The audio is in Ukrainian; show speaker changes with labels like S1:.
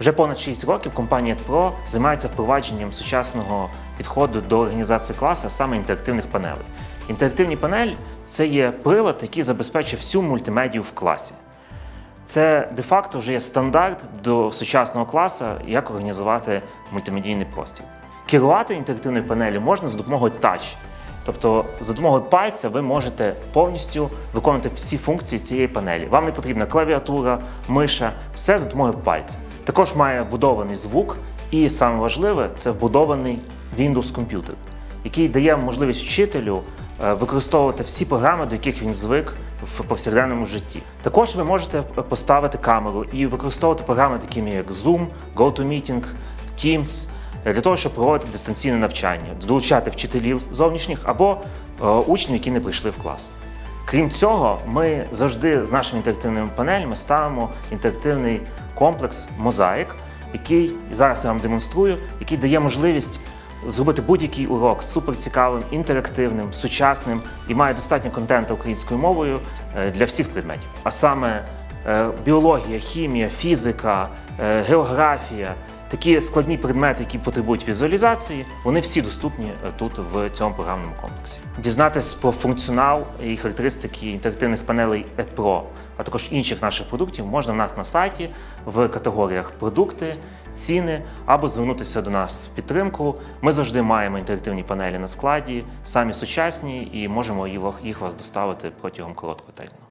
S1: Вже понад 6 років компанія Pro займається впровадженням сучасного підходу до організації класу, саме інтерактивних панелей. Інтерактивні панелі це є прилад, який забезпечує всю мультимедію в класі. Це де-факто вже є стандарт до сучасного класу, як організувати мультимедійний простір. Керувати інтерактивною панелі можна за допомогою Touch. Тобто за допомогою пальця ви можете повністю виконувати всі функції цієї панелі. Вам не потрібна клавіатура, миша, все за допомогою пальця. Також має вбудований звук, і саме важливе це вбудований Windows комп'ютер, який дає можливість вчителю е, використовувати всі програми, до яких він звик в повсякденному житті. Також ви можете поставити камеру і використовувати програми, такими як Zoom, GoToMeeting, Teams, е, для того, щоб проводити дистанційне навчання, долучати вчителів зовнішніх або е, учнів, які не прийшли в клас. Крім цього, ми завжди з нашими інтерактивними панелями ставимо інтерактивний комплекс мозаїк, який зараз я вам демонструю, який дає можливість зробити будь-який урок суперцікавим, інтерактивним, сучасним і має достатньо контенту українською мовою е, для всіх предметів. А саме е, біологія, хімія, фізика, е, географія. Такі складні предмети, які потребують візуалізації, вони всі доступні е, тут в цьому програмному комплексі. Дізнатись про функціонал і характеристики інтерактивних панелей EdPro, а також інших наших продуктів можна в нас на сайті в категоріях продукти, ціни або звернутися до нас в підтримку. Ми завжди маємо інтерактивні панелі на складі, самі сучасні, і можемо їх вас доставити протягом короткого терміну.